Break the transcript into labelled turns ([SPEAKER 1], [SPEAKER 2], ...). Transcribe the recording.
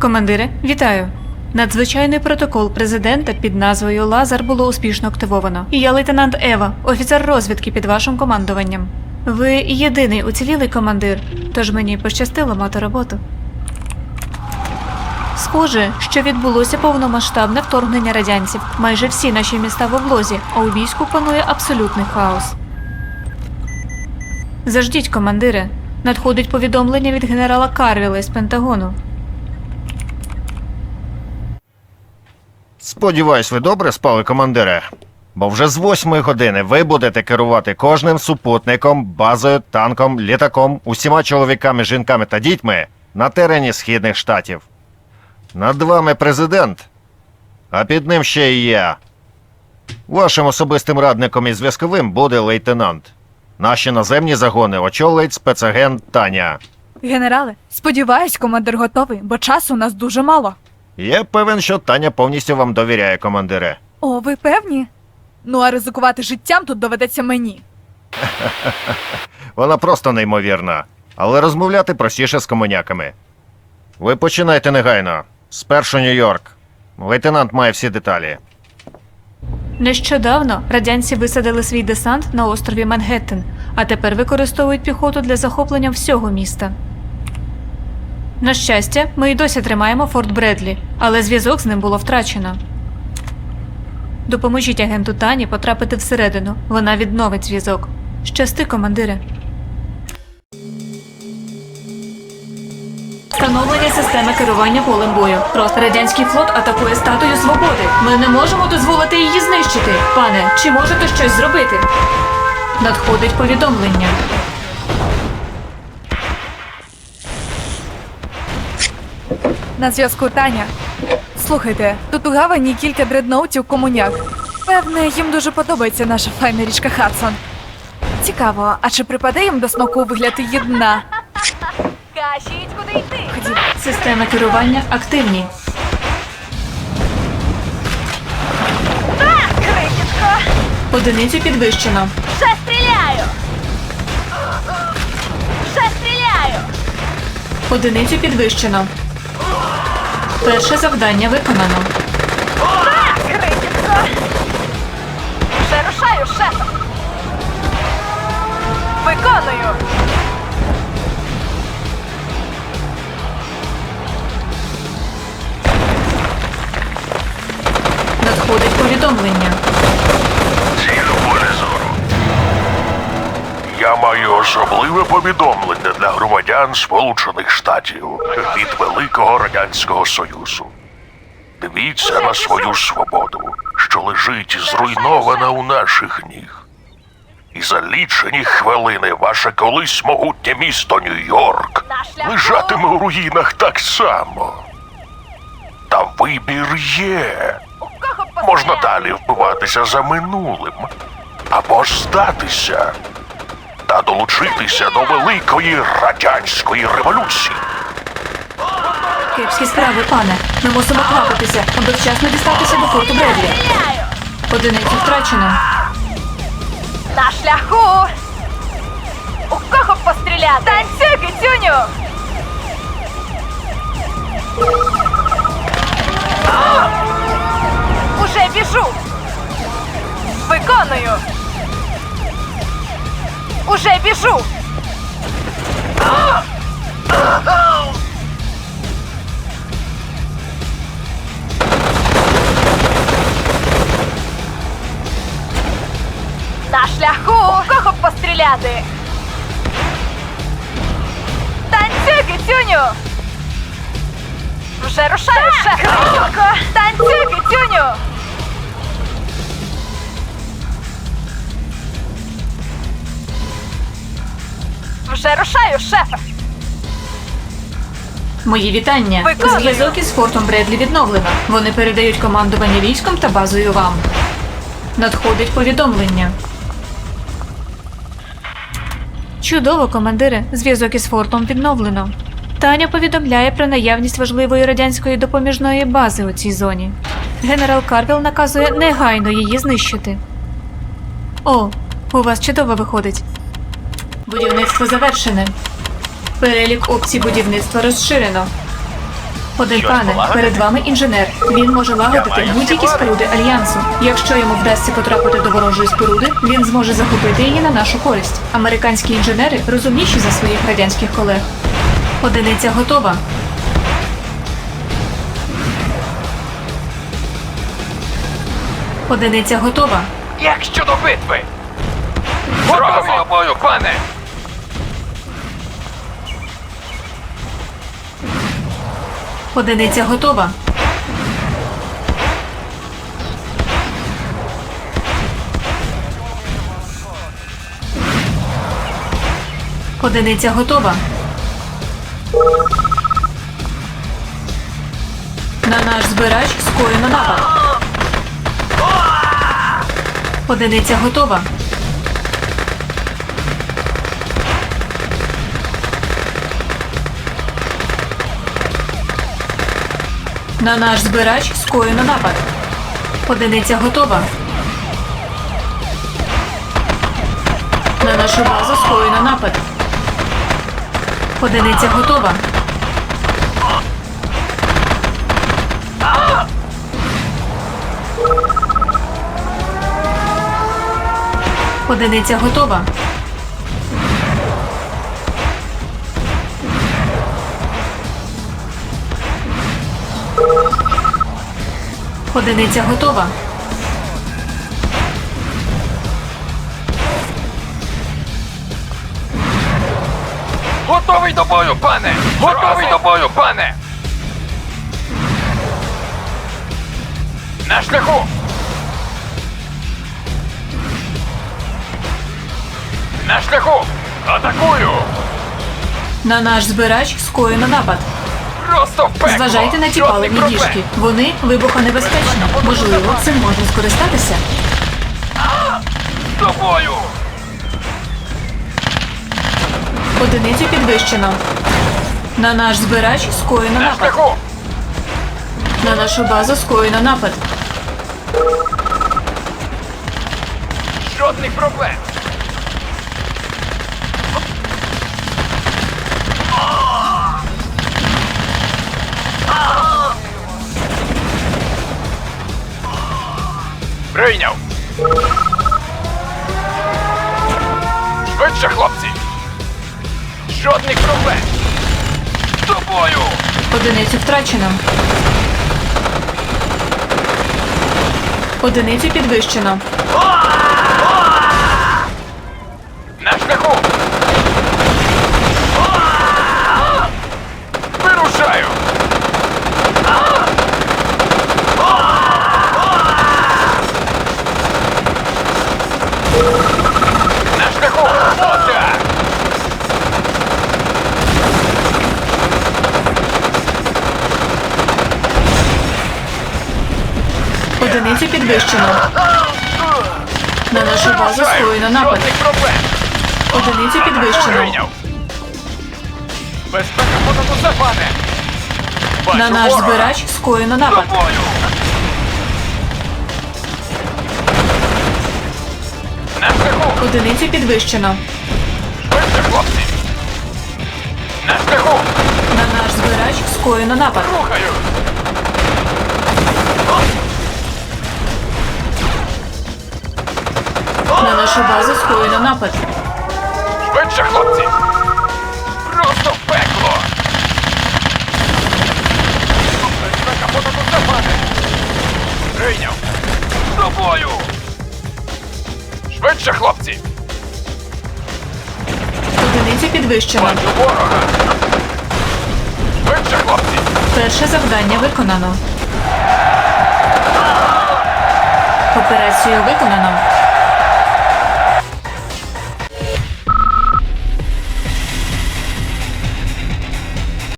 [SPEAKER 1] Командире, вітаю. Надзвичайний протокол президента під назвою Лазар було успішно активовано. І я лейтенант Ева, офіцер розвідки під вашим командуванням. Ви єдиний уцілілий командир, тож мені пощастило мати роботу. Схоже, що відбулося повномасштабне вторгнення радянців. Майже всі наші міста в облозі, а у війську панує абсолютний хаос. Заждіть, командире. Надходить повідомлення від генерала Карвіла із Пентагону.
[SPEAKER 2] Сподіваюсь, ви добре спали, командире. Бо вже з восьмої години ви будете керувати кожним супутником, базою, танком, літаком, усіма чоловіками, жінками та дітьми на терені східних штатів. Над вами президент, а під ним ще і я. Вашим особистим радником і зв'язковим буде лейтенант. Наші наземні загони очолить спецагент Таня.
[SPEAKER 3] Генерале, сподіваюсь, командир готовий, бо часу у нас дуже мало.
[SPEAKER 2] Я певен, що Таня повністю вам довіряє, командире.
[SPEAKER 3] О, ви певні? Ну а ризикувати життям тут доведеться мені.
[SPEAKER 2] Вона просто неймовірна, але розмовляти простіше з комуняками. Ви починайте негайно. Спершу Нью-Йорк. Лейтенант має всі деталі.
[SPEAKER 1] Нещодавно радянці висадили свій десант на острові Мангеттен, а тепер використовують піхоту для захоплення всього міста. На щастя, ми й досі тримаємо Форт Бредлі, але зв'язок з ним було втрачено. Допоможіть агенту Тані потрапити всередину. Вона відновить зв'язок. Щасти, командире. Встановлення системи керування полем бою. Просто радянський флот атакує статую свободи. Ми не можемо дозволити її знищити. Пане, чи можете щось зробити? Надходить повідомлення.
[SPEAKER 3] На зв'язку Таня. Слухайте, тут у гавані кілька дредноутів комуняк. Певне, їм дуже подобається наша файна річка Хадсон. Цікаво, а чи припаде їм до смаку вигляд її дна?
[SPEAKER 4] Кажіть, куди йти?
[SPEAKER 3] Ходімо.
[SPEAKER 1] Системи керування активні.
[SPEAKER 4] Так, крихітко!
[SPEAKER 1] Одиницю підвищено.
[SPEAKER 4] Вже стріляю! Вже стріляю!
[SPEAKER 1] Одиницю підвищено. Перше завдання виконано.
[SPEAKER 4] Вже шеф!
[SPEAKER 5] Маю особливе повідомлення для громадян Сполучених Штатів від Великого Радянського Союзу. Дивіться на свою свободу, що лежить зруйнована у наших ніг. І за лічені хвилини ваше колись могутнє місто Нью-Йорк лежатиме у руїнах так само. Та вибір є. Можна далі вбиватися за минулим, або здатися та долучитися до великої радянської революції.
[SPEAKER 1] Кепські справи, пане. Ми мусимо квапитися, аби вчасно дістатися до форту Бредлі. Одиницю втрачено.
[SPEAKER 4] На шляху! У кого б постріляти? Танцюй, кицюню! Уже біжу! Виконую! Уже біжу! На шляху! У кого б постріляти? Танцюй, кицюню! Вже рушаю, шеф! Танцюй, кицюню! Вже рушаю, шеф!
[SPEAKER 1] Мої вітання.
[SPEAKER 4] Виконую.
[SPEAKER 1] Зв'язок із фортом Бредлі відновлено. Вони передають командування військом та базою вам. Надходить повідомлення. Чудово, командире. Зв'язок із фортом відновлено. Таня повідомляє про наявність важливої радянської допоміжної бази у цій зоні. Генерал Карвіл наказує негайно її знищити. О, у вас чудово виходить. Будівництво завершене. Перелік опцій будівництва розширено. Один пане, перед вами інженер. Він може лагодити будь-які споруди альянсу. Якщо йому вдасться потрапити до ворожої споруди, він зможе захопити її на нашу користь. Американські інженери розумніші за своїх радянських колег. Одиниця готова. Одиниця готова.
[SPEAKER 6] Як щодо битви? До пане!
[SPEAKER 1] Одиниця готова. Одиниця готова. На наш збирач скоєно напад. Одиниця готова. На наш збирач скоєно напад. Одиниця готова. На нашу базу скоєно напад. Одиниця готова. Одиниця готова. Одиниця готова.
[SPEAKER 6] Готовий до бою, пане! Готовий до бою, пане! На шляху! На шляху! Атакую!
[SPEAKER 1] На наш збирач скоєно напад.
[SPEAKER 6] Просто в пекло!
[SPEAKER 1] Зважайте на ті
[SPEAKER 6] Жодних
[SPEAKER 1] паливні
[SPEAKER 6] проблем.
[SPEAKER 1] діжки. Вони вибухонебезпечні. Можливо, цим можна скористатися.
[SPEAKER 6] До бою!
[SPEAKER 1] Одиницю підвищено. На наш збирач скоєно
[SPEAKER 6] На
[SPEAKER 1] напад.
[SPEAKER 6] шляху!
[SPEAKER 1] На нашу базу скоєно напад.
[SPEAKER 6] Жодних проблем! Прийняв! Швидше, хлопці! Жодних проблем! З тобою!
[SPEAKER 1] Одиницю втрачено. Одиницю підвищено.
[SPEAKER 6] На шляху! Вирушаю! На шляху! Отак!
[SPEAKER 1] Одиницю підвищено. На нашу базу скоєно напад.
[SPEAKER 6] Проблем!
[SPEAKER 1] Підвищено.
[SPEAKER 6] Безпека усе,
[SPEAKER 1] На наш збирач скоєно напад. Одиницю підвищено. На наш збирач скоєно напад.
[SPEAKER 6] Рухаю!
[SPEAKER 1] На нашу базу скоєно напад.
[SPEAKER 6] Швидше, хлопці! Просто в пекло! Безпека понад усе, пане! Прийняв! До бою! Швидше, хлопці!
[SPEAKER 1] Одиницю підвищено.
[SPEAKER 6] Бачу ворога! Швидше, хлопці!
[SPEAKER 1] Перше завдання виконано. Операцію виконано.